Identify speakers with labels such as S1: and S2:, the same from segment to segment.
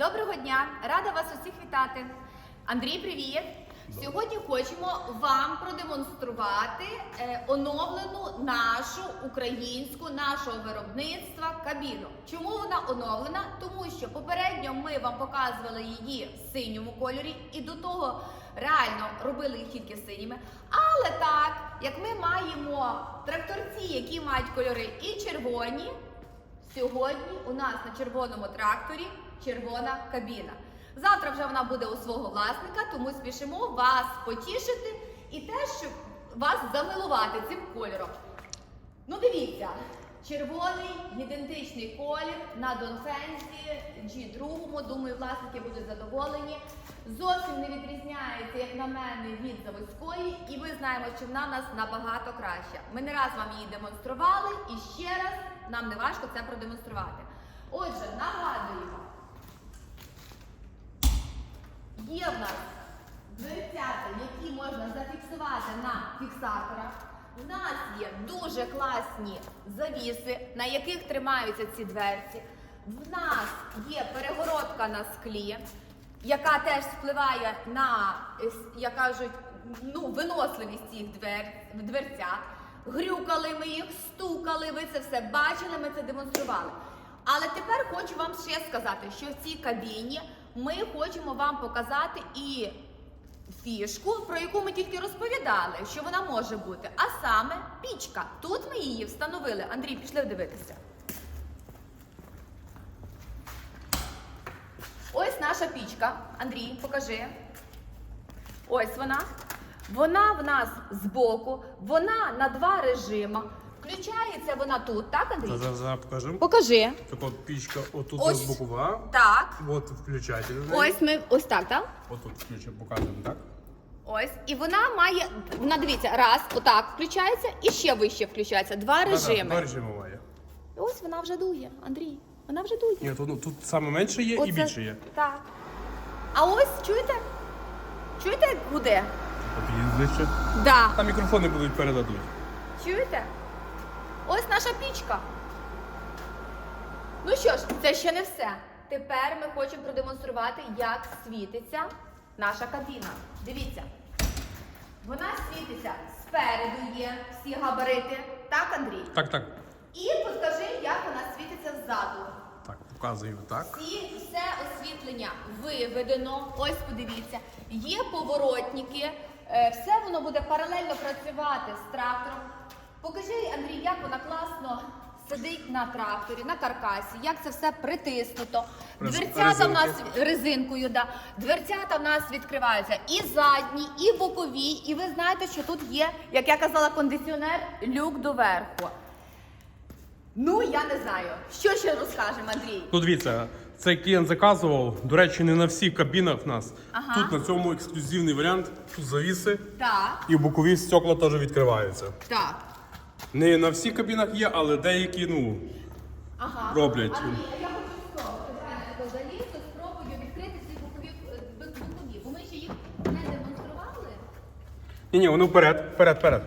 S1: Доброго дня! Рада вас усіх вітати. Андрій, привіт! Сьогодні хочемо вам продемонструвати е, оновлену нашу українську нашого виробництва кабіну. Чому вона оновлена? Тому що попередньо ми вам показували її в синьому кольорі, і до того реально робили їх тільки синіми. Але так, як ми маємо тракторці, які мають кольори і червоні, Сьогодні у нас на червоному тракторі червона кабіна. Завтра вже вона буде у свого власника, тому спішимо вас потішити і теж щоб вас замилувати цим кольором. Ну дивіться, червоний ідентичний колір на Донфензі G2, думаю, власники будуть задоволені. Зовсім не відрізняється, як на мене, від заводської, і ми знаємо, що вона в нас набагато краща. Ми не раз вам її демонстрували, і ще раз нам не важко це продемонструвати. Отже, нагадуємо, є в нас дверцята, які можна зафіксувати на фіксаторах. У нас є дуже класні завіси, на яких тримаються ці дверці. В нас є перегородка на склі, яка теж впливає на, е, як кажуть, ну, виносливість цих двер, дверцят. Грюкали ми їх, стукали, ви це все бачили, ми це демонстрували. Але тепер хочу вам ще сказати, що в цій кабіні ми хочемо вам показати і фішку, про яку ми тільки розповідали, що вона може бути, а саме пічка. Тут ми її встановили. Андрій, пішли дивитися. Ось наша пічка. Андрій, покажи. Ось вона. Вона в нас збоку, вона на два режима. Включається вона тут, так, Андрій?
S2: Зараз, зараз покажемо.
S1: Покажи.
S2: Так от пічка отут
S1: Ось.
S2: бокова.
S1: Так.
S2: От включатель.
S1: Ось ми ось так, так?
S2: Отут включимо, показуємо, так?
S1: Ось. І вона має. Вона дивіться, раз, отак включається і ще вище включається. Два
S2: Да-да,
S1: режими.
S2: Два режими має.
S1: І ось вона вже дує, Андрій. Вона вже дує.
S2: Ні, тут, ну, тут саме менше є і більше є.
S1: Так. А ось чуєте? Чуєте, як гуде?
S2: От.
S1: Да.
S2: Там мікрофони будуть передадуть.
S1: Чуєте? Ось наша пічка. Ну що ж, це ще не все. Тепер ми хочемо продемонструвати, як світиться наша кабіна. Дивіться. Вона світиться спереду є всі габарити. Так, Андрій?
S2: Так, так.
S1: І покажи, як вона світиться ззаду.
S2: Так, показуємо так.
S1: Всі, все освітлення виведено. Ось подивіться, є поворотники, все воно буде паралельно працювати з трактором. Покажи, Андрій, як вона класно сидить на тракторі, на каркасі, як це все притиснуто. Дверцята в нас резинкою, да. Дверцята в нас відкриваються і задні, і бокові. І ви знаєте, що тут є, як я казала, кондиціонер люк доверху. Ну, я не знаю. Що ще розкажемо, Андрій?
S2: Ну дивіться, цей клієнт заказував. До речі, не на всіх кабінах в нас.
S1: Ага.
S2: Тут на цьому ексклюзивний варіант, тут завіси
S1: Так,
S2: і бокові стекла теж відкриваються.
S1: так.
S2: Не на всіх кабінах є, але деякі, ну,
S1: Ага.
S2: роблять.
S1: Андрій, а я хочу спробувати. Правильно, заліз, то спробую відкрити ці бокові е, без бокові, бо ми ще їх не демонстрували.
S2: Ні, ні, вони вперед, вперед, вперед.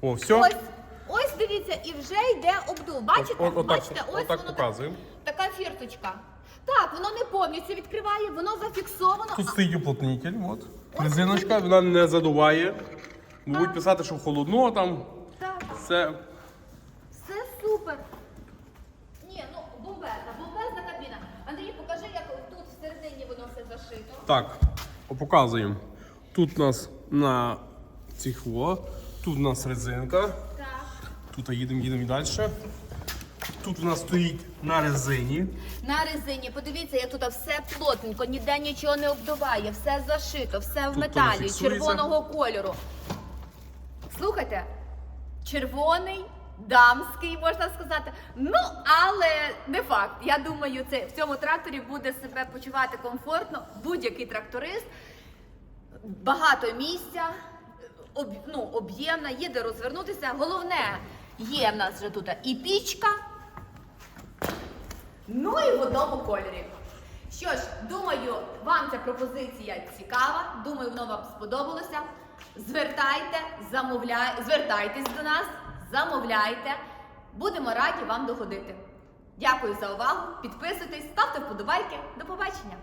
S2: О, все.
S1: Ось, ось дивіться, і вже йде обдув. Бачите?
S2: От- отак-
S1: Бачите, ось
S2: отак
S1: воно
S2: показуємо.
S1: Така фірточка. Так, воно не повністю відкриває, воно зафіксовано.
S2: Тут стоїть уплотнитель, от. Резиночка, вона не задуває. Будуть писати, що холодно там.
S1: Так,
S2: Все.
S1: все супер. Ні, ну бомбезна, бомбезна кабіна. Андрій, покажи, як тут всередині воно все зашито.
S2: Так, показуємо. Тут у нас на цих во, тут у нас резинка.
S1: Так.
S2: Тут їдемо, їдемо і далі. Тут у нас стоїть на резині.
S1: На резині, подивіться, як тут все плотненько, ніде нічого не обдуває, все зашито, все в
S2: Тут
S1: металі,
S2: фіксується.
S1: червоного кольору. Слухайте, червоний, дамський, можна сказати. Ну, але не факт. Я думаю, це в цьому тракторі буде себе почувати комфортно будь-який тракторист. Багато місця, об, ну, об'ємна, є де розвернутися. Головне, є в нас вже тут і пічка, Ну і в одному кольорі. Що ж, думаю, вам ця пропозиція цікава. Думаю, воно вам сподобалося. Звертайте, замовляй, звертайтесь до нас, замовляйте. Будемо раді вам доходити. Дякую за увагу. Підписуйтесь, ставте вподобайки. До побачення!